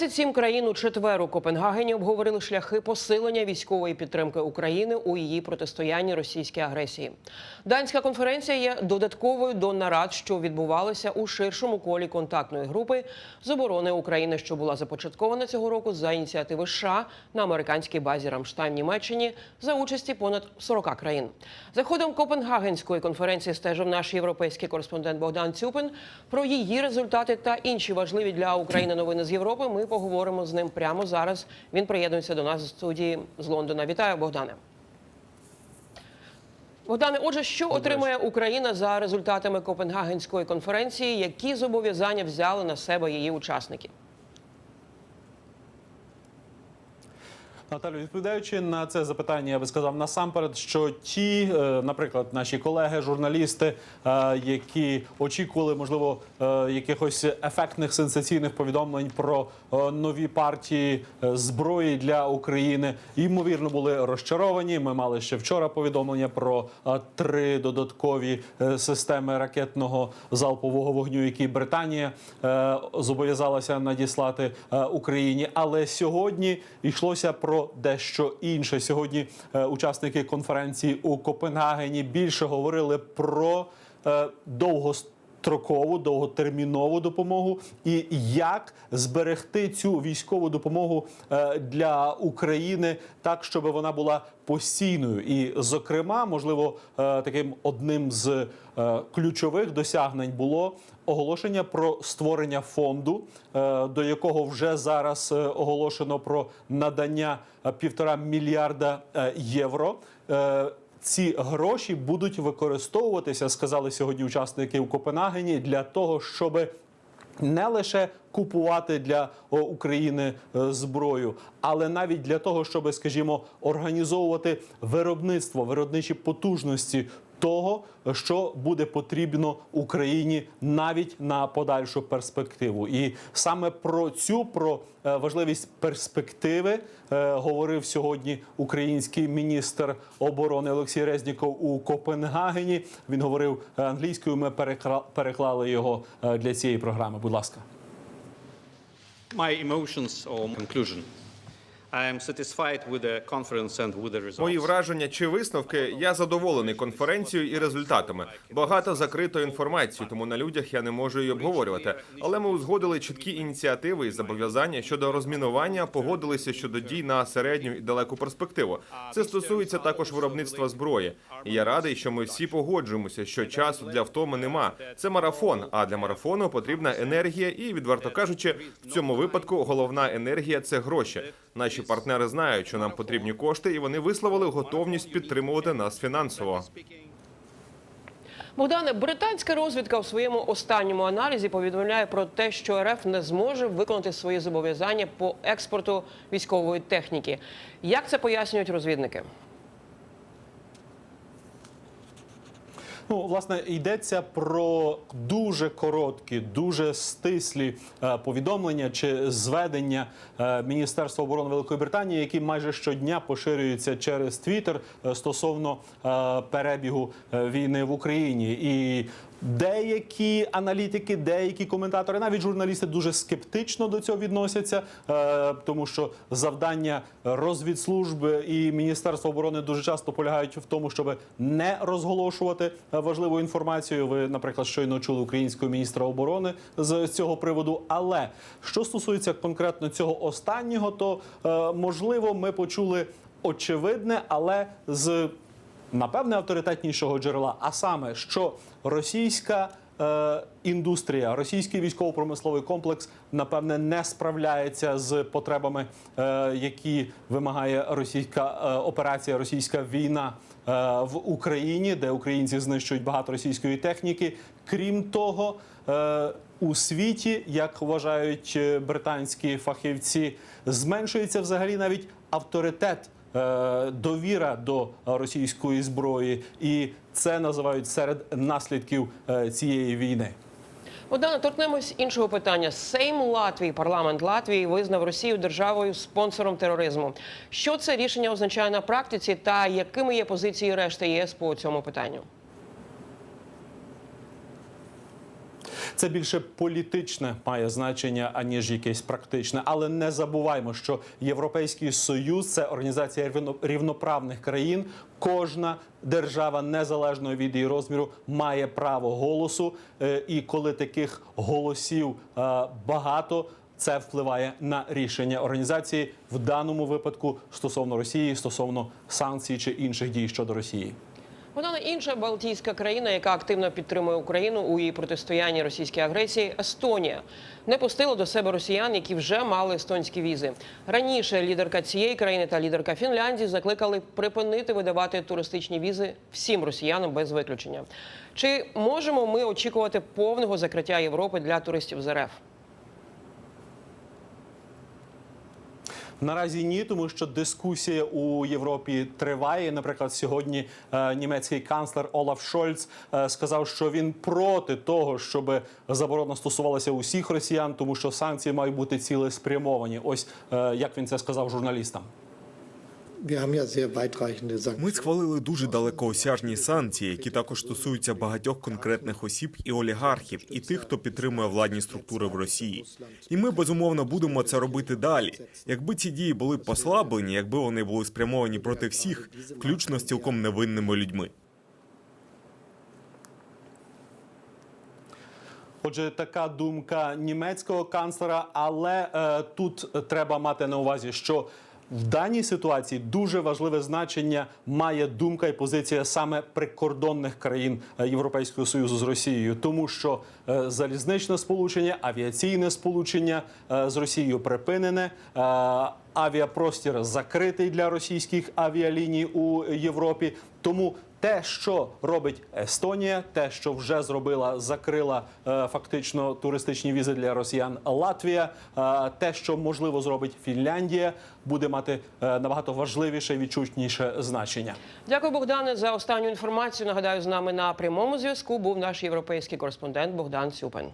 27 країн у четвер у Копенгагені обговорили шляхи посилення військової підтримки України у її протистоянні російській агресії. Данська конференція є додатковою до нарад, що відбувалися у ширшому колі контактної групи з оборони України, що була започаткована цього року за ініціативи США на американській базі Рамштайн Німеччині за участі понад 40 країн. За ходом Копенгагенської конференції стежив наш європейський кореспондент Богдан Цюпин. Про її результати та інші важливі для України новини з Європи. Ми поговоримо з ним прямо зараз. Він приєднується до нас з студії з Лондона. Вітаю, Богдане. Богдане, отже, що отримає Україна за результатами Копенгагенської конференції? Які зобов'язання взяли на себе її учасники? Наталю, відповідаючи на це запитання, я би сказав насамперед, що ті, е, наприклад, наші колеги, журналісти, е, які очікували, можливо, е, якихось ефектних сенсаційних повідомлень про нові партії зброї для України, ймовірно, були розчаровані. Ми мали ще вчора повідомлення про три додаткові системи ракетного залпового вогню, які Британія зобов'язалася надіслати Україні. Але сьогодні йшлося про дещо інше. Сьогодні е, учасники конференції у Копенгагені більше говорили про е, довгострокову, довготермінову допомогу і як зберегти цю військову допомогу е, для України так, щоб вона була постійною. І, зокрема, можливо, е, таким одним з е, ключових досягнень було оголошення про створення фонду, до якого вже зараз оголошено про надання півтора мільярда євро. Ці гроші будуть використовуватися, сказали сьогодні учасники у Копенгагені, для того, щоб не лише купувати для України е, зброю, але навіть для того, щоб, скажімо, організовувати виробництво, виробничі потужності того, що буде потрібно Україні навіть на подальшу перспективу. І саме про цю про е, важливість перспективи е, говорив сьогодні український міністр оборони Олексій Резніков у Копенгагені. Він говорив е, англійською. Ми перекла- переклали його для цієї програми. Будь ласка. My emotions or conclusion. Мої враження чи висновки. Я задоволений конференцією і результатами. Багато закритої інформації, тому на людях я не можу її обговорювати. Але ми узгодили чіткі ініціативи і зобов'язання щодо розмінування, погодилися щодо дій на середню і далеку перспективу. Це стосується також виробництва зброї. І я радий, що ми всі погоджуємося, що часу для втоми нема. Це марафон. А для марафону потрібна енергія, і відверто кажучи, в цьому випадку головна енергія це гроші. Наші партнери знають, що нам потрібні кошти, і вони висловили готовність підтримувати нас фінансово. Богдане, британська розвідка у своєму останньому аналізі повідомляє про те, що РФ не зможе виконати свої зобов'язання по експорту військової техніки. Як це пояснюють розвідники? Ну, власне, йдеться про дуже короткі, дуже стислі е, повідомлення чи зведення е, Міністерства оборони Великої Британії, які майже щодня поширюються через Твіттер е, стосовно перебігу війни в Україні. І Деякі аналітики, деякі коментатори, навіть журналісти дуже скептично до цього відносяться, е, тому що завдання розвідслужби і Міністерства оборони дуже часто полягають в тому, щоб не розголошувати важливу інформацію. Ви, наприклад, щойно чули українського міністра оборони з цього приводу. Але що стосується конкретно цього останнього, то е, можливо ми почули очевидне, але з напевне авторитетнішого джерела, а саме, що російська е, індустрія, російський військово-промисловий комплекс, напевне, не справляється з потребами, е, які вимагає російська е, операція, російська війна в Україні, де українці знищують багато російської техніки. Крім того, у світі, як вважають британські фахівці, зменшується взагалі навіть авторитет довіра до російської зброї, і це називають серед наслідків е, цієї війни. Богдане, торкнемось іншого питання. Сейм Латвії, парламент Латвії визнав Росію державою спонсором тероризму. Що це рішення означає на практиці, та якими є позиції решти ЄС по цьому питанню? Це більше політичне має значення аніж якесь практичне. Але не забуваймо, що Європейський Союз це організація рівно- рівноправних країн. Кожна держава, незалежно від її розміру, має право голосу. Е, І коли таких голосів е, багато. Це впливає на рішення організації в даному випадку стосовно Росії, стосовно санкцій чи інших дій щодо Росії. Вона не інша Балтійська країна, яка активно підтримує Україну у її протистоянні російській агресії, Естонія, не пустила до себе росіян, які вже мали естонські візи. Раніше лідерка цієї країни та лідерка Фінляндії закликали припинити видавати туристичні візи всім росіянам без виключення. Чи можемо ми очікувати повного закриття Європи для туристів з РФ? Наразі ні, тому що дискусія у Європі триває. Наприклад, сьогодні е, німецький канцлер Олаф Шольц е, сказав, що він проти того, щоб заборона стосувалася усіх росіян, тому що санкції мають бути цілеспрямовані. Ось е, як він це сказав журналістам. Ми схвалили дуже далекоосяжні санкції, які також стосуються багатьох конкретних осіб і олігархів, і тих, хто підтримує владні структури в Росії. І ми безумовно будемо це робити далі. Якби ці дії були послаблені, якби вони були спрямовані проти всіх, включно з цілком невинними людьми. Отже, така думка німецького канцлера, але е, тут треба мати на увазі, що в даній ситуації дуже важливе значення має думка і позиція саме прикордонних країн е, Європейського союзу з Росією, тому що е, залізничне сполучення, авіаційне сполучення е, з Росією припинене. Авіапростір закритий для російських авіаліній у Європі. Тому те, що робить Естонія, те, що вже зробила, закрила е, фактично туристичні візи для росіян Латвія, е, те, що можливо зробить Фінляндія, буде мати е, набагато важливіше відчутніше значення. Дякую, Богдане, за останню інформацію. Нагадаю, з нами на прямому зв'язку був наш європейський кореспондент Богдан Сюпен.